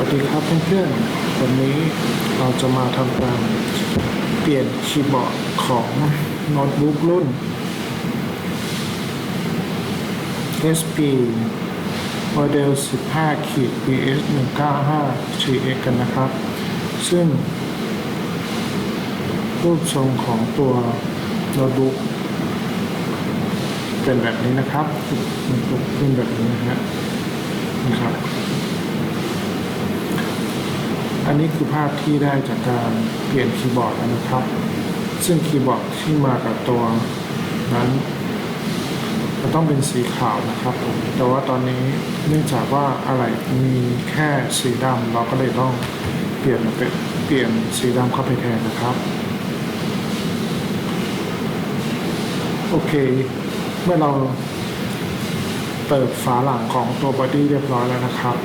วัสดีครับเพื่อนๆ วันนี้เราจะมาทำการเปลี่ยนคีย์บอร์ดของโน้ตบุ๊กรุ่น SP โมเดล15ขีด BS 195 3X กันนะครับ ซึ่ง รูปทรงของตัวโน้ตบุ๊กเป็นแบบนี้นะครับโน้ตกเป็นแบบนี้นะฮะนะครับ อันนี้คือภาพที่ได้จากการเปลี่ยนคีย์บอร์ดนะครับ ซึ่งคีย์บอร์ดที่มากับตัวนั้นจะต้องเป็นสีขาวนะครับผมแต่ว่าตอนนี้เนื่องจากว่าอะไรมีแค่สีดำเราก็เลยต้องเปลี่ยนมาเป็นเปลี่ยนสีดำเข้าไปแทนนะครับ โอเค เมื่อเราเปิดฝาหลังของตัวบอดี้เรียบร้อยแล้วนะครับ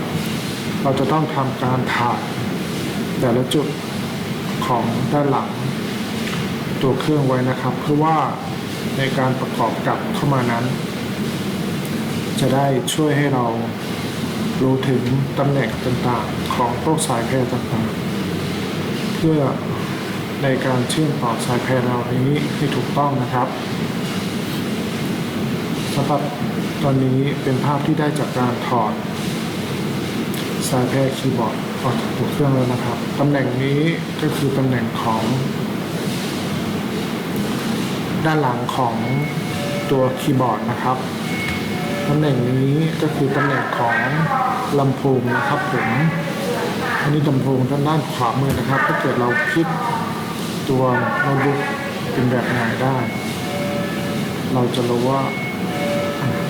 เราจะต้องทำการถ่าย แต่ละจุดของด้านหลัง ตัวเครื่องไว้นะครับ เพื่อว่าในการประกอบกลับเข้ามานั้น จะได้ช่วยให้เรารู้ถึงตำแหน่งต่างๆ ของพวกสายแพรต่างๆ เพื่อในการเชื่อมต่อสายแพรเรานี้ให้ถูกต้องนะครับสำหรับตอนนี้เป็นภาพที่ได้จากการถอด สายแพรคีย์บอร์ดออกจากตัวเครื่องแล้วนะครับ ตำแหน่งนี้ก็คือตำแหน่งของ ด้านหลังของตัวคีย์บอร์ดนะครับ ตำแหน่งนี้ก็คือตำแหน่งของลำโพงนะครับผมอันนี้ลำโพงด้านด้านขวามือนะครับ ถ้าเกิดเราพลิกตัวโน้ตบุ๊กเป็นแบบไหนได้ เราจะรู้ว่า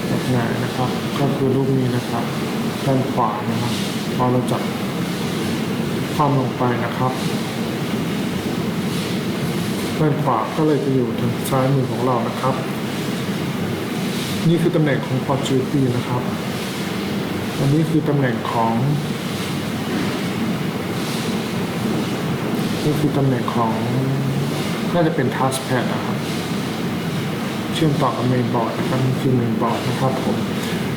แบบไหนนะครับ ก็คือรูปนี้นะครับ ด้านขวานะครับ พอเราจับความลงไปนะครับด้านขวาก็เลยจะอยู่ทางซ้ายมือของเรานะครับ นี่คือตำแหน่งของ p o r t u g e นะครับอันนี้คือตำแหน่งของนี่คือตำแหน่งของน่าจะเป็น touchpad นะครับ เชื่อมต่อกับเมนบอร์ดนะครับนี่คือเมนบอร์ดนะครับผม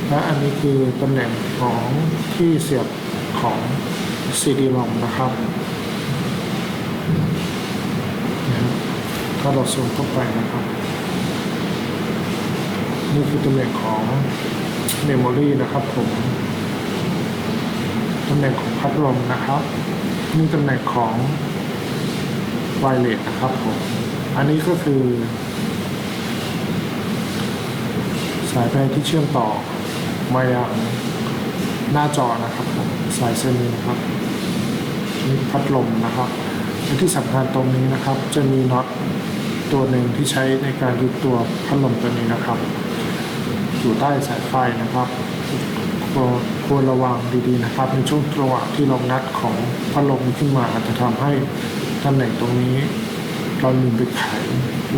และอันนี้คือตำแหน่งของที่เสียบของ CD-ROM นะครับนะครับถ้าเราซูมเข้าไปนะครับ นี่คือตำแหน่งของ Memory นะครับผมตำแหน่งของพัดลมนะครับ นี่ตำแหน่งของไวเลสนะครับผม อันนี้ก็คือ สายแพรที่เชื่อมต่อ มายังหน้าจอนะครับผมสายเส้นนี้นะครับนี่พัดลมนะครับและที่สำคัญตรงนี้นะครับ จะมีน็อตตัวหนึ่งที่ใช้ในการยึดตัวพัดลมตัวนี้นะครับ อยู่ใต้สายไฟนะครับควรควรระวังดีๆนะครับ ในช่วงระหว่างที่เรางัดของพัดลมขึ้นมาอาจจะทำให้ตำแหน่งตรงนี้ เราลืมไปไข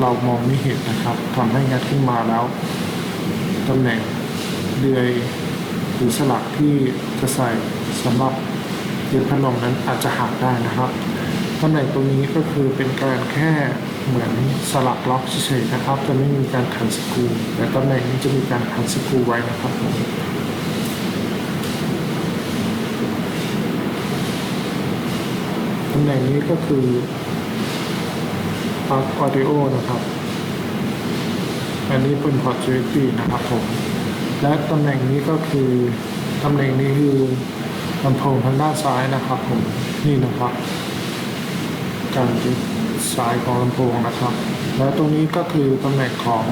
เรามองไม่เห็นนะครับทำให้งัดขึ้นมาแล้วตำแหน่ง เดือยหรือสลักที่จะใส่สำหรับยึดพัดลมนั้นอาจจะหักได้นะครับตำแหน่งตรงนี้ก็คือเป็นการแค่เหมือนสลักล็อกเฉยๆนะครับ จะไม่มีการขันสกรูแต่ตำแหน่งนี้จะมีการขันสกรูไว้นะครับผมตำแหน่งนี้ก็คือปลั๊กออดิโอนะครับ อันนี้เป็นพอร์ต USB นะครับผม และตำแหน่งนี้ก็คือตำแหน่งนี้คือลำโพงทางด้านซ้ายนะครับผมนี่นะครับการยึดสายของลำโพงนะครับ แล้วตรงนี้ก็คือตำแหน่งของ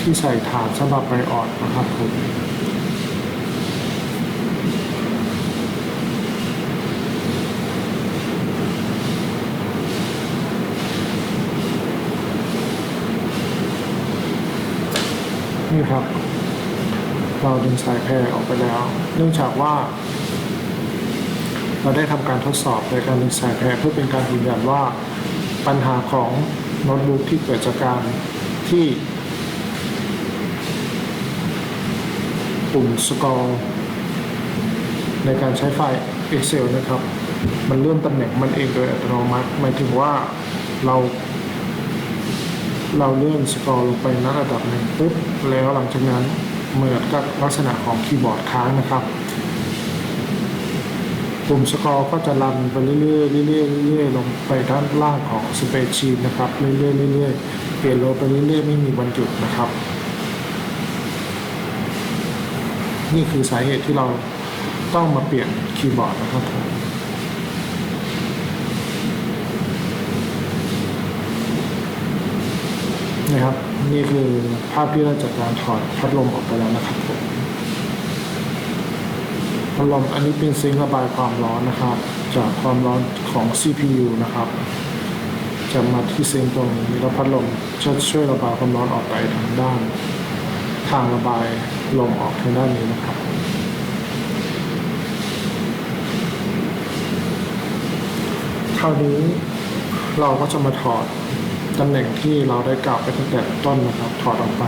ที่ใส่ฐานสำหรับไบออดนะครับผมนี่ครับ เราดึงสายแพรออกไปแล้ว เนื่องจากว่า เราได้ทำการทดสอบในการดึงสายแพรเพื่อเป็นการยืนยันว่าปัญหาของโน้ตบุ๊กที่เกิดจากการที่ปุ่มสกอร์ในการใช้ไฟล์ Excel นะครับ มันเลื่อนตำแหน่งมันเองโดยอัตโนมัติหมายถึงว่าเรา เราเลื่อนสกอร์ลงไปณระดับหนึ่งปุ๊บแล้วหลังจากนั้น เหมือนกับลักษณะของคีย์บอร์ดค้างนะครับ ปุ่มสกอร์ก็จะรันไปเรื่อยๆเรื่อยๆเรื่อยๆลงไปด้านล่างของสเปซชีนนะครับ เรื่อยๆเรื่อยๆเปลี่ยนโลไปเรื่อยๆไม่มีวันหยุดนะครับ นี่คือสาเหตุที่เราต้องมาเปลี่ยนคีย์บอร์ดนะครับผมนี่ครับ นี่คือภาพที่เราจากการถอดพัดลมออกไปแล้วนะครับผมพัดลมอันนี้เป็นซิงค์ระบายความร้อนนะครับ จากความร้อนของ CPU นะครับ จะมาที่ซิงค์ตรงนี้แล้วพัดลมจะช่วยระบายความร้อนออกไปทางด้าน ทางระบายลมออกทางด้านนี้นะครับคราวนี้เราก็จะมาถอด ตำแหน่งที่เราได้กล่าวไปตั้งแต่ต้นนะครับ ถอดออกไป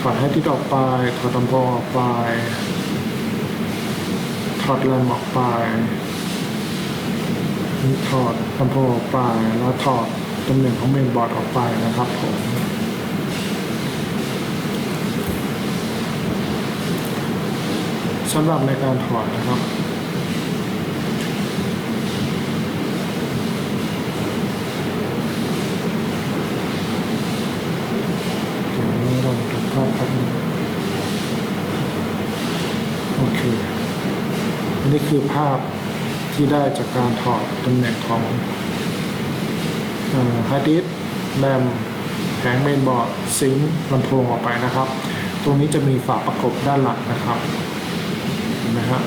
ถอดให้ที่ออกไป ถอดลำโพงออกไป ถอดแรมออกไป ถอดลำโพงออกไป แล้วถอดตำแหน่งของเมนบอร์ดออกไปนะครับผมสำหรับในการถอดนะครับ เดี๋ยวนี้เราดูภาพครับโอเค อั นี้คือภาพที่ได้จากการถอดตำแหน่งของฮาร์ดดิสก์แรมแผงเมนบอร์ดซิงค์ลำโพงออกไปนะครับ ตรงนี้จะมีฝาประกบด้านหลังนะครับเห็นไหมฮะ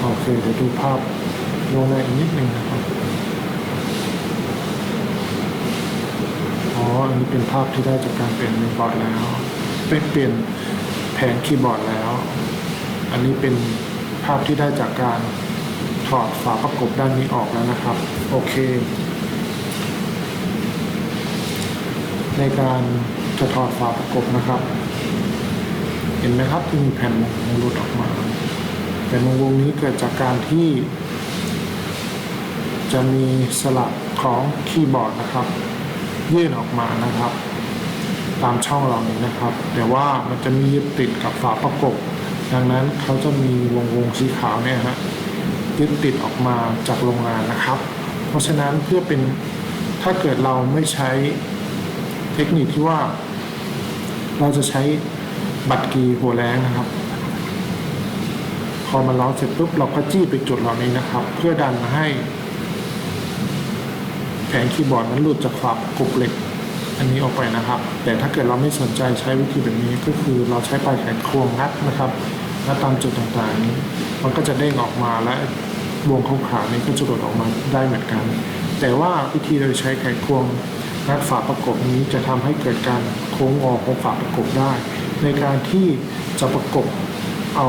โอเค เดี๋ยวดูภาพลงในอีกนิดหนึ่งนะครับ อ๋อ อันนี้ เป็นภาพที่ได้จากการเปลี่ยนเมนบอร์ดแล้วเป็นเปลี่ยนแผงคีย์บอร์ดแล้ว อันนี้เป็นภาพที่ได้จากการถอดฝาประกบด้านนี้ออกแล้วนะครับ โอเค ในการจะถอดฝาประกบนะครับ เห็นไหมครับที่มีแผ่นวงหลุดออกมาแผ่นวงนี้เกิดจากการที่ จะมีสลักของคีย์บอร์ดนะครับ ยื่นออกมานะครับ ตามช่องเหล่านี้นะครับ แต่ว่ามันจะมียึดติดกับฝาประกบ ดังนั้นเขาจะมีวงวงสีขาวเนี่ยฮะยึดติดออกมาจากโรงงานนะครับ เพราะฉะนั้นเพื่อเป็นถ้าเกิดเราไม่ใช้เทคนิคที่ว่า เราจะใช้บัตรกีหัวแรงนะครับ พอมันร้อนเสร็จปุ๊บเราก็จี้ไปจุดเหล่านี้นะครับ เพื่อดันให้ แผงคีย์บอร์ดนั้นหลุดจากฝาประกบเหล็กอันนี้ออกไปนะครับ แต่ถ้าเกิดเราไม่สนใจใช้วิธีแบบนี้ก็คือเราใช้ปลายแขนควงงัดนะครับงัดตามจุดต่างๆนี้ มันก็จะเด้งออกมาและวงขาวๆนี้ก็จะหลุดออกมาได้เหมือนกัน แต่ว่าวิธีโดยใช้ไขควงงัดฝาประกบนี้จะทำให้เกิดการโค้งงอของฝาประกบได้ ในการที่จะประกบเอา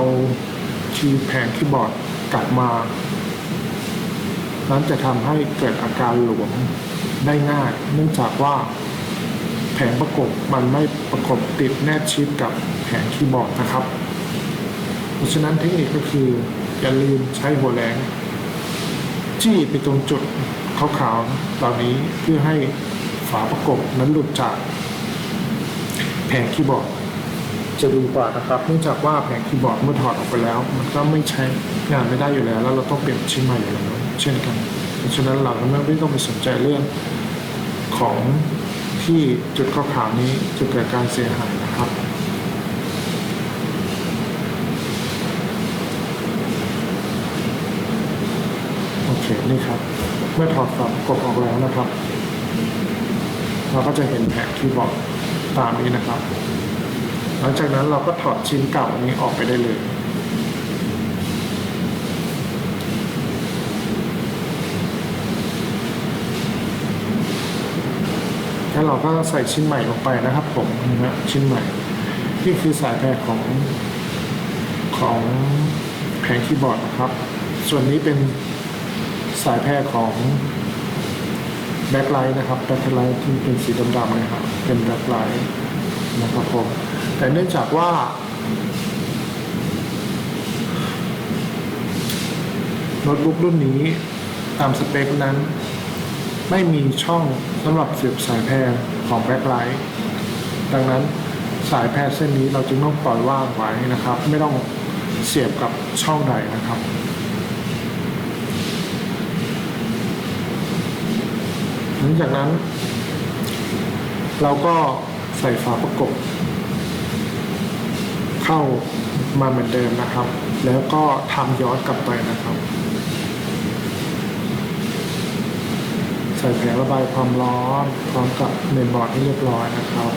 คีย์แผงคีย์บอร์ดกลับมา นั้นจะทำให้เกิดอาการหลวมได้ง่าย เนื่องจากว่าแผงประกบมันไม่ประกบติดแนบชิดกับแผงคีย์บอร์ดนะครับ เพราะฉะนั้นเทคนิคก็คืออย่าลืมใช้หัวแรงจี้ไปตรงจุดขาวๆเหล่านี้เพื่อให้ฝาประกบนั้นหลุดจากแผงคีย์บอร์ดจะดีกว่านะครับ เนื่องจากว่าแผงคีย์บอร์ดเมื่อถอดออกไปแล้ว มันก็ไม่ใช้งานไม่ได้อยู่แล้ว แล้วเราต้องเปลี่ยนชิ้นใหม่อยู่แล้ว เช่นกัน เพราะฉะนั้นเราไม่ต้องไปสนใจเรื่องของที่จุดขาวนี้จะเกิดการเสียหายนะครับโอเคนี่ครับ เมื่อถอดฝาประกบออกแล้วนะครับ เราก็จะเห็นแผงคีย์บอร์ดตามนี้นะครับ หลังจากนั้นเราก็ถอดชิ้นเก่าอันนี้ออกไปได้เลย แล้วเราก็ใส่ชิ้นใหม่ลงไปนะครับ ผมนะชิ้นใหม่นี่คือสายแพรของของแผงคีย์บอร์ดนะครับ ส่วนนี้เป็นสายแพรของแบ็คไลท์นะครับแบ็คไลท์ที่เป็นสีดำๆนะครับ เป็นแบ็คไลท์นะครับผมแต่เนื่องจากว่าโน้ตบุ๊กรุ่นนี้ตามสเปคนั้น ไม่มีช่องสำหรับเสียบสายแพรของแบ็คไลท์ดังนั้นสายแพรเส้นนี้เราจึงต้องปล่อยว่างไว้นะครับ ไม่ต้องเสียบกับช่องใดนะครับหลังจากนั้น เราก็ใส่ฝาประกบ เข้ามาเหมือนเดิมนะครับ แล้วก็ทำย้อนกลับไปนะครับ ใส่แผงระบายความร้อนพร้อมกับเมนบอร์ดให้เรียบร้อยนะครับ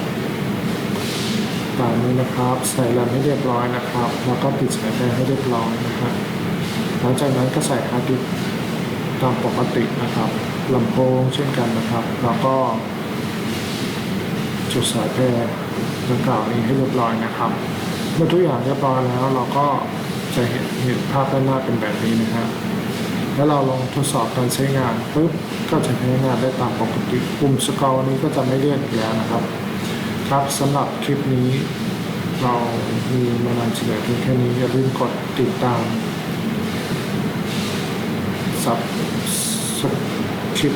ตามนี้นะครับ ใส่แรมให้เรียบร้อยนะครับ แล้วก็ปิดสายแพรให้เรียบร้อยนะครับหลังจากนั้นก็ใส่ฮาร์ดดิสก์ตามปกตินะครับลำโพงเช่นกันนะครับ แล้วก็ จุดสายแพรดังกล่าวนี้ให้เรียบร้อยนะครับ เมื่อทุกอย่างเรียบร้อยแล้วเราก็จะเห็นเห็นภาพด้านหน้าเป็นแบบนี้นะฮะ แล้วเราลองทดสอบการใช้งานปุ๊บก็จะใช้งานได้ตามปกติปุ่มสกอร์นี้ก็จะไม่เลื่อนอีกแล้วนะครับ ครับสำหรับคลิปนี้ เรามีมานำเสนอเพียงแค่นี้อย่าลืมกดติดตามสับสคริป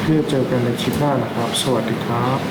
เพื่อเจอกันในคลิปหน้านะครับ สวัสดีครับ